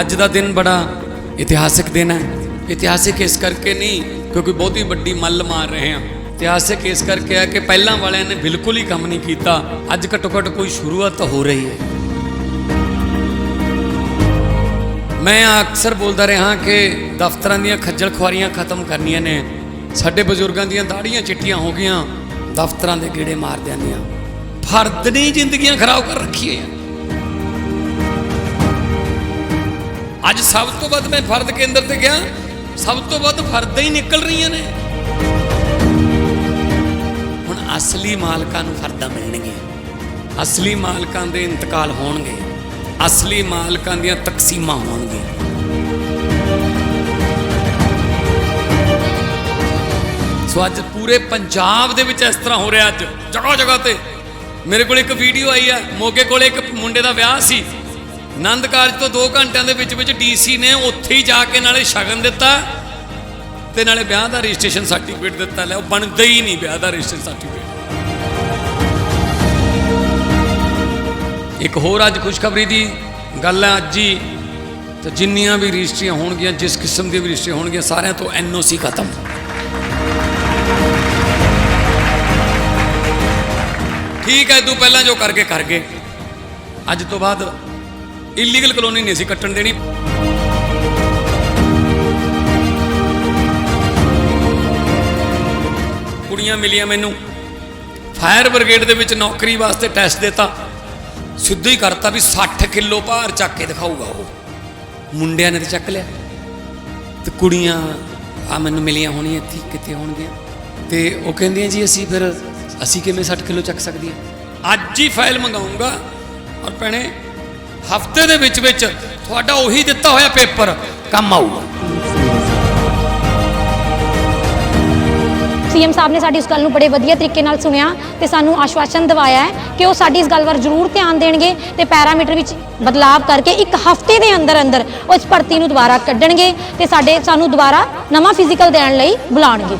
ਅੱਜ ਦਾ ਦਿਨ ਬੜਾ ਇਤਿਹਾਸਿਕ ਦਿਨ ਹੈ। ਇਤਿਹਾਸਿਕ ਇਸ ਕਰਕੇ ਨਹੀਂ ਕਿਉਂਕਿ ਬਹੁਤੀ ਵੱਡੀ ਮੱਲ ਮਾਰ ਰਹੇ ਹਾਂ। ਇਤਿਹਾਸਿਕ ਇਸ ਕਰਕੇ ਹੈ ਕਿ ਪਹਿਲਾਂ ਵਾਲਿਆਂ ਨੇ ਬਿਲਕੁਲ ਹੀ ਕੰਮ ਨਹੀਂ ਕੀਤਾ। ਅੱਜ ਘੱਟੋ ਘੱਟ ਕੋਈ ਸ਼ੁਰੂਆਤ ਹੋ ਰਹੀ ਹੈ। ਮੈਂ ਅਕਸਰ ਬੋਲਦਾ ਰਿਹਾ ਕਿ ਦਫ਼ਤਰਾਂ ਦੀਆਂ ਖੱਜਲ ਖੁਆਰੀਆਂ ਖਤਮ ਕਰਨੀਆਂ ਨੇ। ਸਾਡੇ ਬਜ਼ੁਰਗਾਂ ਦੀਆਂ ਦਾੜੀਆਂ ਚਿੱਟੀਆਂ ਹੋ ਗਈਆਂ। ਦਫ਼ਤਰਾਂ ਦੇ ਗੇੜੇ ਮਾਰ ਦਿਆਂ ਦੀਆਂ ਫਰਦ ਨਹੀਂ ਜ਼ਿੰਦਗੀਆਂ ਖਰਾਬ ਕਰ ਰੱਖੀ ਅੱਜ ਸਭ ਤੋਂ ਵੱਧ ਮੈਂ ਫਰਦ ਕੇਂਦਰ ਤੇ ਗਿਆ, ਸਭ ਤੋਂ ਵੱਧ ਫਰਦਾਂ ਹੀ ਨਿਕਲ ਰਹੀਆਂ ਨੇ। ਹੁਣ ਅਸਲੀ ਮਾਲਕਾਂ ਨੂੰ ਫਰਦਾਂ ਮਿਲਣਗੀਆਂ। ਅਸਲੀ ਮਾਲਕਾਂ ਦੇ ਇੰਤਕਾਲ ਹੋਣਗੇ। ਅਸਲੀ ਮਾਲਕਾਂ ਦੀਆਂ ਤਕਸੀਮਾਂ ਹੋਣਗੀਆਂ। ਸੋ ਅੱਜ ਪੂਰੇ ਪੰਜਾਬ ਦੇ ਵਿੱਚ ਇਸ ਤਰ੍ਹਾਂ ਹੋ ਰਿਹਾ ਅੱਜ ਜਗ੍ਹਾ ਜਗ੍ਹਾ ਤੇ। ਮੇਰੇ ਕੋਲ ਇੱਕ ਵੀਡੀਓ ਆਈ ਆ ਮੋਗੇ ਕੋਲੇ ਇੱਕ ਮੁੰਡੇ ਦਾ ਵਿਆਹ ਸੀ। ਆਨੰਦ ਕਾਰਜ ਤੋਂ 2 ਘੰਟਿਆਂ ਦੇ ਵਿੱਚ ਵਿੱਚ ਡੀਸੀ ਨੇ ਉੱਥੇ ਹੀ ਜਾ ਕੇ ਨਾਲੇ ਸ਼ਗਨ ਦਿੱਤਾ ਤੇ ਨਾਲੇ ਵਿਆਹ ਦਾ ਰਜਿਸਟ੍ਰੇਸ਼ਨ ਸਰਟੀਫਿਕੇਟ ਦਿੱਤਾ। ਲੈ, ਉਹ ਬਣਦਾ ਹੀ ਨਹੀਂ ਵਿਆਹ ਦਾ ਰਜਿਸਟ੍ਰੇਸ਼ਨ ਸਰਟੀਫਿਕੇਟ। ਇੱਕ ਹੋਰ ਅੱਜ ਖੁਸ਼ਖਬਰੀ ਦੀ ਗੱਲ ਹੈ ਅੱਜ ਹੀ, ਤੇ ਜਿੰਨੀਆਂ ਵੀ ਰਜਿਸਟਰੀਆਂ ਹੋਣਗੀਆਂ, ਜਿਸ ਕਿਸਮ ਦੀਆਂ ਵੀ ਰਜਿਸਟਰੀਆਂ ਹੋਣਗੀਆਂ, ਸਾਰਿਆਂ ਤੋਂ ਐਨਓਸੀ ਖਤਮ। ਠੀਕ ਹੈ, ਤੂੰ ਪਹਿਲਾਂ ਜੋ ਕਰਕੇ ਕਰ ਗਏ। ਅੱਜ ਤੋਂ ਬਾਅਦ ਇਲੀਗਲ ਕਲੋਨੀ ਨਹੀਂ ਸੀ ਕੱਟਣ ਦੇਣੀ। ਕੁੜੀਆਂ ਮਿਲੀਆਂ ਮੈਨੂੰ। ਫਾਇਰ ਬ੍ਰਿਗੇਡ ਦੇ ਵਿੱਚ ਨੌਕਰੀ ਵਾਸਤੇ ਟੈਸਟ ਦਿੱਤਾ। ਸਿੱਧਾ ਹੀ ਕਰਤਾ ਵੀ 60 ਕਿਲੋ ਭਾਰ ਚੱਕ ਕੇ ਦਿਖਾਊਗਾ ਉਹ। ਮੁੰਡਿਆਂ ਨੇ ਤੇ ਚੱਕ ਲਿਆ। ਤੇ ਕੁੜੀਆਂ ਆ ਮੈਨੂੰ ਮਿਲੀਆਂ ਹੋਣੀਆਂ, ਇੱਥੇ ਕਿੱਥੇ ਹੋਣਗੀਆਂ। ਤੇ ਉਹ ਕਹਿੰਦੀਆਂ ਜੀ, ਅਸੀਂ ਫਿਰ, ਅਸੀਂ ਕਿਵੇਂ 60 ਕਿਲੋ ਚੱਕ ਸਕਦੀਆਂ? ਅੱਜ ਹੀ ਫਾਈਲ ਮੰਗਾਉਂਗਾ ਔਰ ਭੈਣੇ ਹਫ਼ਤੇ ਦੇ ਵਿੱਚ ਵਿੱਚ ਤੁਹਾਡਾ ਉਹੀ ਦਿੱਤਾ ਹੋਇਆ ਪੇਪਰ ਕੰਮ ਆਊਗਾ। ਸੀਐਮ ਸਾਹਿਬ ਨੇ ਸਾਡੀ ਇਸ ਗੱਲ ਨੂੰ ਬੜੇ ਵਧੀਆ ਤਰੀਕੇ ਨਾਲ ਸੁਣਿਆ ਤੇ ਸਾਨੂੰ ਆਸ਼ਵਾਸਨ ਦਿਵਾਇਆ ਹੈ ਕਿ ਉਹ ਸਾਡੀ ਇਸ ਗੱਲ ਵੱਲ ਜ਼ਰੂਰ ਧਿਆਨ ਦੇਣਗੇ ਤੇ ਪੈਰਾਮੀਟਰ ਵਿੱਚ ਬਦਲਾਅ ਕਰਕੇ ਇੱਕ ਹਫ਼ਤੇ ਦੇ ਅੰਦਰ ਅੰਦਰ ਉਸ ਭਰਤੀ ਨੂੰ ਦੁਬਾਰਾ ਕੱਢਣਗੇ ਤੇ ਸਾਡੇ ਸਾਨੂੰ ਦੁਬਾਰਾ ਨਵਾਂ ਫਿਜ਼ੀਕਲ ਦੇਣ ਲਈ ਬੁਲਾਉਣਗੇ।